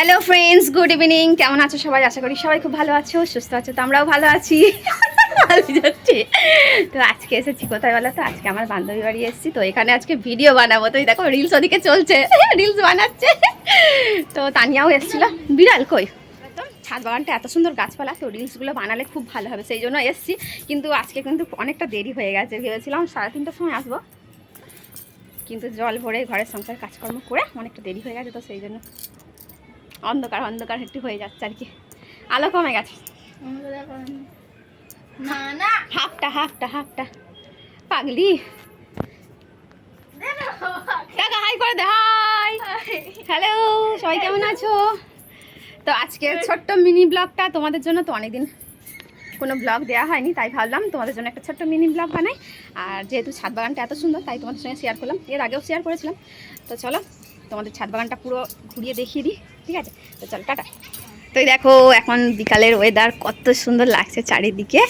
Hello friends good evening কেমন আছো সবাই? আশা করি সবাই খুব ভালো আছো, সুস্থ আছো, তো আমরাও ভালো আছি। তো আজকে এসেছি কোথায় বলো তো? আজকে আমার বান্ধবী বাড়ি এসেছি, তো এখানে আজকে ভিডিও বানাবো। তো দেখো রিলস ওদিকে চলছে। রিলস বানাচ্ছে। তো তানিয়াও এসেছিল। বিড়াল কই? ছাদ বাগানটা এত সুন্দর গাছপালা, তো রিলসগুলো বানালে খুব ভালো হবে, সেই জন্য এসেছি। কিন্তু আজকে কিন্তু অনেকটা দেরি হয়ে গেছে। ভেবেছিলাম সাড়ে তিনটার সময় আসব। কিন্তু জল ভরে ঘরের সংসার কাজকর্ম করে অনেকটা দেরি হয়ে গেছে, তো সেই জন্য অন্ধকার অন্ধকার একটু হয়ে যাচ্ছে আর কি। আলো কমে গেছে। না না। হাফটা হাফটা হাফটা পাগলি। কাকা হাই করে দে হাই। হ্যালো সবাই কেমন আছো? তো আজকে ছোট্ট মিনি ব্লগটা তোমাদের জন্য তো অনেকদিন কোনো ব্লগ দেওয়া হয়নি তাই ভাবলাম তোমাদের জন্য একটা ছোট্ট মিনি ব্লগ বানাই। আর যেহেতু ছাদ বাগানটা এত সুন্দর তাই তোমাদের সঙ্গে শেয়ার করলাম। এর আগেও শেয়ার করেছিলাম। তো চলো তোমাদের ছাদ বাগানটা পুরো ঘুরিয়ে দেখিয়ে দিই। ঠিক আছে? তো চল, টাটা। তো দেখো, এখন বিকালের ওয়েদার কত সুন্দর লাগছে চারিদিকে।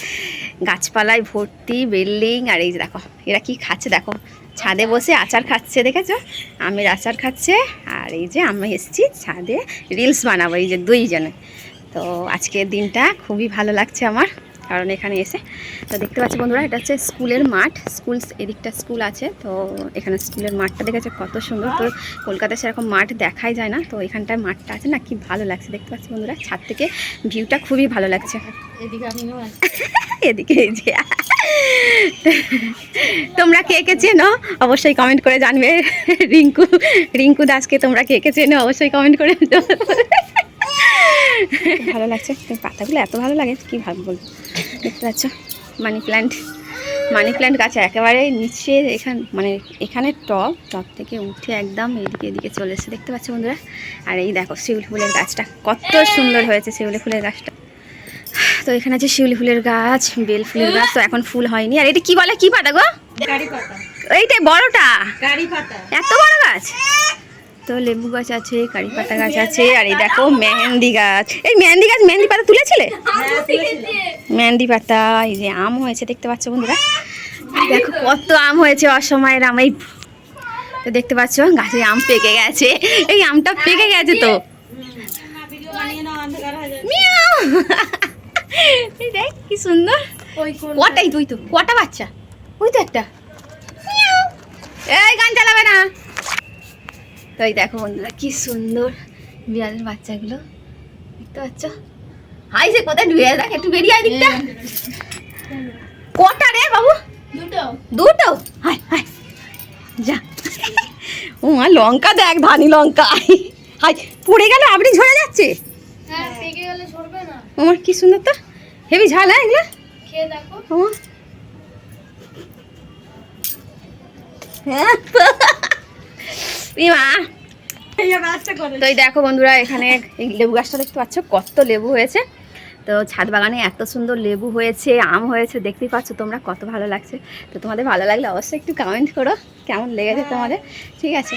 গাছপালায় ভর্তি বিল্ডিং আর এই যে দেখো, এরা কি খাচ্ছে? দেখো, ছাদে বসে আচার খাচ্ছে, দেখেছ? আমের আচার খাচ্ছে, আর এই যে আমি এসেছি ছাদে রিলস বানাবো, এই যে দুইজনে। তো আজকের দিনটা খুবই ভালো লাগছে আমার। কারণ এখানে এসে তো দেখতে পাচ্ছি বন্ধুরা এটা হচ্ছে স্কুলের মাঠ। স্কুল এদিকটা স্কুল আছে তো এখানে স্কুলের মাঠটা দেখেছে কত সুন্দর। তো কলকাতায় সেরকম মাঠ দেখাই যায় না তো এখানটায় মাঠটা আছে না কি ভালো লাগছে দেখতে পাচ্ছি বন্ধুরা। ছাদ থেকে ভিউটা খুবই ভালো লাগছে। এদিকে এই যে। তোমরা কে কে চেনো? অবশ্যই কমেন্ট করে জানবে। রিঙ্কু রিঙ্কু দাসকে তোমরা কে কে চেনো? অবশ্যই কমেন্ট করে ভালো লাগছে। পাতাগুলো এত ভালো লাগে কি ভাব বলব দেখতে পাচ্ছ? মানি প্ল্যান্ট মানি প্ল্যান্ট গাছ একেবারে নিচে এখান মানে এখানে টপ টপ থেকে উঠে একদম এদিকে এদিকে চলে এসেছে। দেখতে পাচ্ছ বন্ধুরা? আর এই দেখো শিউলি ফুলের গাছটা। কত সুন্দর হয়েছে শিউলি ফুলের গাছটা। তো এখানে আছে শিউলি ফুলের গাছ বেল ফুলের গাছ তো এখন ফুল হয়নি। আর এটা কি বলে? কি পাতা গো? এইটাই বড়টা? এত বড় গাছ? তো লেবু গাছ আছে কারি পাতা গাছ আছে আর এই দেখো মেহেন্দি গাছ। এই মেহেন্দি গাছ মেহেন্দি পাতা তুলেছিলে? মেহেন্দি পাতা এই যে আম হয়েছে দেখতে পাচ্ছ বন্ধুরা? দেখো কত আম হয়েছে অসময়ের আম এই তো দেখতে পাচ্ছ গাছে আম পেকে গেছে। এই আমটা পেকে গেছে তো। হয়ে দেখ কি সুন্দর। কটাই তুই তো? কটা বাচ্চা? ওই তো একটা। এই গান চালাবে না। তো এই দেখো বন্ধুরা কি সুন্দর বিড়ালের বাচ্চাগুলো। দেখতে পাচ্ছ? হাই সে কোথায় ঢুয়ে দেখ একটু বেরিয়ে আয় দিকটা। কটা রে বাবু? দুটো। দুটো? হাই হাই। যা। ও মা লঙ্কা দেখ ধানি লঙ্কা। হাই পড়ে গেল আপনি ঝরে যাচ্ছে। হ্যাঁ আমার কি সুন্দর তো। হেভি ঝাল হ্যাঁ এগুলো? খেয়ে দেখো। ও হ্যাঁ এ মা এই বাচ্চা করে তো এই দেখো বন্ধুরা এখানে এই লেবু গাছটা দেখতে পাচ্ছ কত লেবু হয়েছে। তো ছাদ বাগানে এত সুন্দর লেবু হয়েছে আম হয়েছে দেখতেই পাচ্ছ তোমরা কত ভালো লাগছে। তো তোমাদের ভালো লাগলে অবশ্যই একটু কমেন্ট করো কেমন লেগেছে তোমাদের? ঠিক আছে।